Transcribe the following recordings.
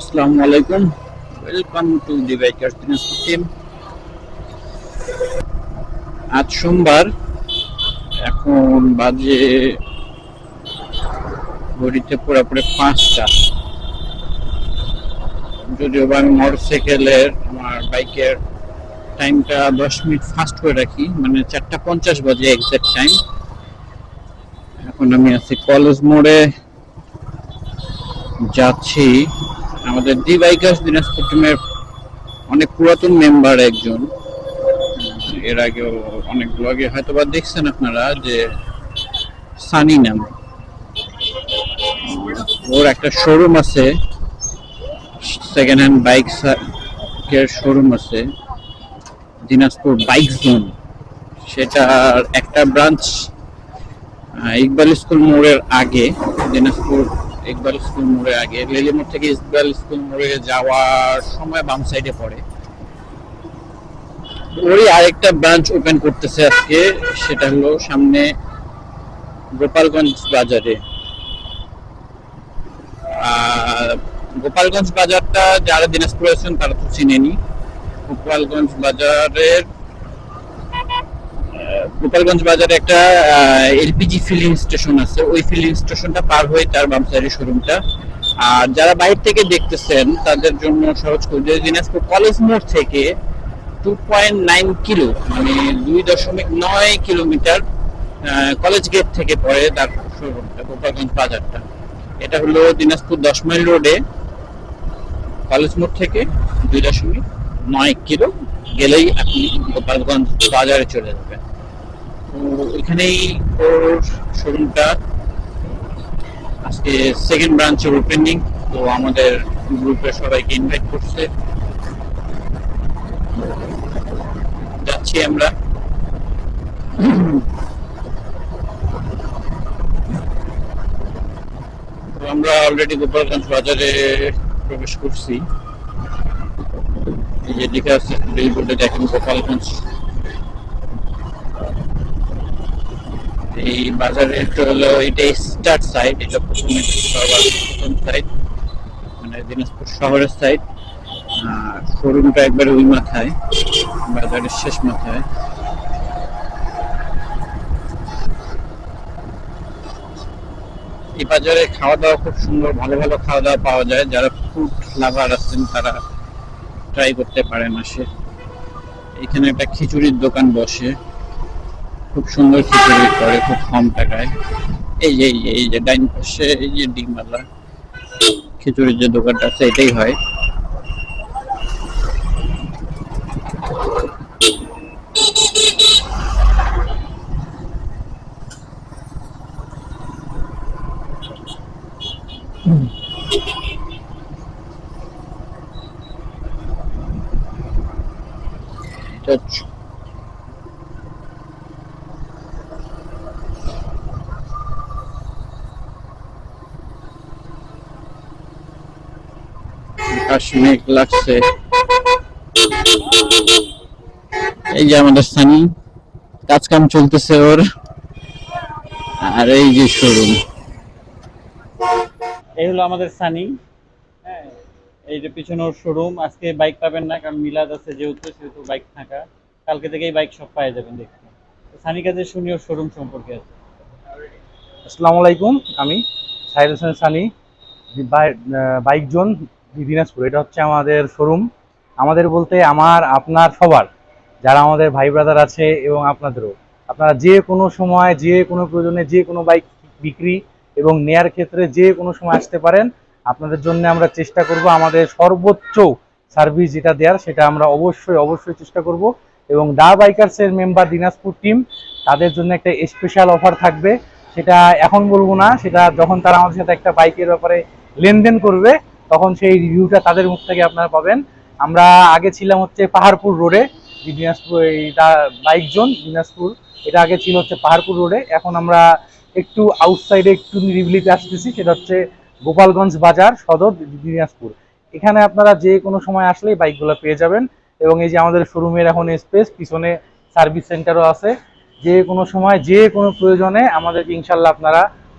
আসসালামু আলাইকুম welcome to the biker Dinajpur team আজ সোমবার, এখন বাজে ঘড়িতে পুরোপুরি পাঁচটা। যদিও বা আমি মোটর সাইকেলের আমার বাইকের টাইমটা দশ মিনিট ফাস্ট করে রাখি মানে চারটা পঞ্চাশ বাজে এক্সাক্ট টাইম এখন আমি আছি কলেজ মোড়ে। যাচ্ছি আমাদের দি বাইকার্স দিনাজপুর টিমের অনেক পুরাতন মেম্বার একজন। এর আগেও অনেক ব্লগে হয়তো বা দেখছেন আপনারা যে সানি নাম। ওর একটা শোরুম আছে সেকেন্ড হ্যান্ড বাইক এর শোরুম আছে, দিনাজপুর বাইক জোন সেটার একটা ব্রাঞ্চ ইকবাল স্কুল মোড়ের আগে, দিনাজপুর ইকবাল স্কুল মোড়ের আগে। লেলি মোড় থেকে ইকবাল স্কুল মোড়ে যাওয়ার সময় বাম সাইডে পড়ে। ওই আরেকটা ব্রাঞ্চ ওপেন করতেছে আজকে, সেটা হলো সামনে গোপালগঞ্জ বাজারে। গোপালগঞ্জ বাজারটা যারা দিনাজপুর আছেন তারা তো চিনেনি। গোপালগঞ্জ বাজারের গোপালগঞ্জ বাজারে একটা এলপিজি ফিলিং স্টেশন আছে। ওই ফিলিং স্টেশনটা পার হয়ে তার বাম সাইডের শোরুমটা আর যারা বাইরে থেকে দেখতেছেন, তাদের জন্য সহজ করে দিনাজপুর কলেজ মোড় থেকে টু পয়েন্ট নাইন কিলো মানে দুই দশমিক নয় কিলোমিটার কলেজ গেট থেকে পড়ে তার শোরুমটা গোপালগঞ্জ বাজারটা। এটা হলো দিনাজপুর দশ মাইল রোডে কলেজ মোড় থেকে দুই দশমিক নয় কিলো গেলেই আপনি গোপালগঞ্জ বাজারে চলে যাবেন। তো এখানেই ওর শোরুমটা আজকে সেকেন্ড ব্রাঞ্চের ওপেনিং তো আমাদের গ্রুপে সবাইকে ইনভাইট করছে। যাচ্ছি আমরা। আমরা অলরেডি গোপালগঞ্জ বাজারে প্রবেশ করছি। এই যে আছে বিলবোর্ডে দেখেন গোপালগঞ্জ। এই বাজারের হলো এটা স্টার্ট সাইড এটা প্রথমে প্রথম সাইড মানে দিনাজপুর শহরের সাইড শোরুমটা একবারে ওই মাথায়, বাজারের শেষ মাথায়। এই বাজারে খাওয়া দাওয়া খুব সুন্দর, ভালো ভালো খাওয়া দাওয়া পাওয়া যায়। যারা ফুড লাভার আছেন, তারা ট্রাই করতে পারেন আসে। এখানে একটা খিচুড়ির দোকান বসে। খুব সুন্দর খিচুড়ি করে, খুব কম টাকায়। এই যে এই এই যে ডাইন পাশে, এই যে ডিমালা খিচুড়ির যে দোকানটা আছে, এটাই হয় এটা হচ্ছে- আকাশ মেঘ লাগছে। এই যে আমাদের স্থানী কাজ কাম চলতেছে ওর। আর এই যে শোরুম। এই হলো আমাদের সানি। হ্যাঁ এই যে পিছনে ওর শোরুম। আজকে বাইক পাবেন না কারণ মিলাদ আছে যেহেতু সেহেতু বাইক থাকা কালকে থেকেই বাইক সব পাওয়া যাবেন দেখতে। তো সানি কাজে শুনি ওর শোরুম সম্পর্কে আছে। আসসালামু আলাইকুম আমি সাহিল হোসেন সানি বাইক জোন দিনাজপুর, এটা হচ্ছে আমাদের শোরুম আমাদের বলতে আমার, আপনার সবার, যারা আমাদের ভাই ব্রাদার আছে এবং আপনাদেরও। আপনারা যে কোনো সময়, যে কোনো প্রয়োজনে, যে কোনো বাইক বিক্রি এবং নেয়ার ক্ষেত্রে যে কোনো সময় আসতে পারেন। আপনাদের জন্য আমরা চেষ্টা করব আমাদের সর্বোচ্চ সার্ভিস যেটা দেওয়ার সেটা আমরা অবশ্যই অবশ্যই চেষ্টা করব। এবং দা বাইকার্সের মেম্বার দিনাজপুর টিম তাদের জন্য একটা স্পেশাল অফার থাকবে। সেটা এখন বলব না, সেটা যখন তারা আমাদের সাথে একটা বাইকের ব্যাপারে লেনদেন করবে তখন সেই রিভিউটা তাদের মুখ থেকে আপনারা পাবেন। আমরা আগে ছিলাম হচ্ছে পাহাড়পুর রোডে দিনাজপুর, এইটা বাইক জোন দিনাজপুর। এটা আগে ছিল হচ্ছে পাহাড়পুর রোডে এখন আমরা একটু আউটসাইডে একটু নিরিবিলিতে আসতেছি, সেটা হচ্ছে গোপালগঞ্জ বাজার সদর দিনাজপুর। এখানে আপনারা যে কোনো সময় আসলেই বাইকগুলো পেয়ে যাবেন এবং এই যে আমাদের শোরুমের এখন স্পেস পিছনে সার্ভিস সেন্টারও আছে। যে কোনো সময়, যে কোনো প্রয়োজনে আমাদেরকে ইনশাল্লাহ আপনারা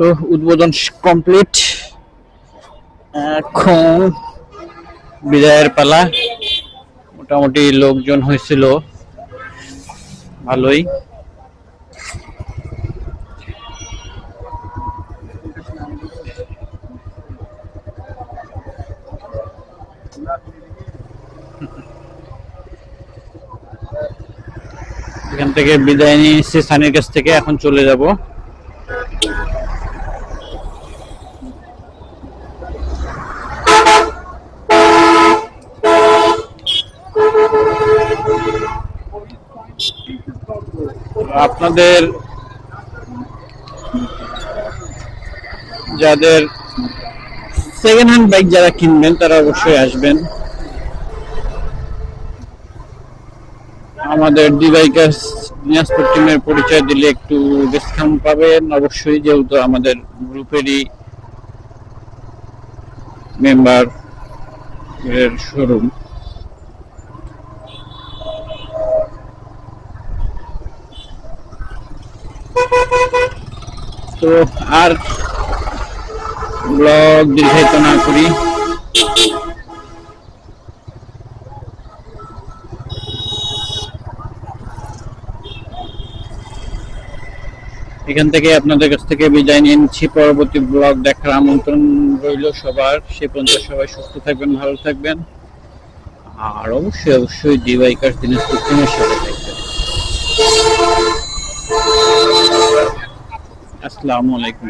তো উদ্বোধন কমপ্লিট এখন বিদায়ের পালা। মোটামুটি লোকজন হয়েছিল। ভালোই। এখান থেকে বিদায় নিয়ে এসেছি সানির কাছ থেকে এখন চলে যাব। আপনাদের যাদের সেকেন্ড হ্যান্ড বাইক যারা কিনবেন, তারা অবশ্যই আসবেন। আমাদের ডি বাইকার্স দিনাজপুর টিমের পরিচয় দিলে একটু ডিসকাউন্ট পাবেন। অবশ্যই যেহেতু আমাদের গ্রুপেরই মেম্বার এর শোরুম তো আর ব্লগ দীর্ঘায়িত না করি। এখান থেকে আপনাদের কাছ থেকে বিদায় নিয়ে নিচ্ছি। পরবর্তী ব্লগ দেখার আমন্ত্রণ রইল সবার। সে পর্যন্ত সবাই সুস্থ থাকবেন, ভালো থাকবেন। আর অবশ্যই অবশ্যই ডি বাইকার দিনাজপুর টিমের সাথে থাকবেন। আসসালামু আলাইকুম।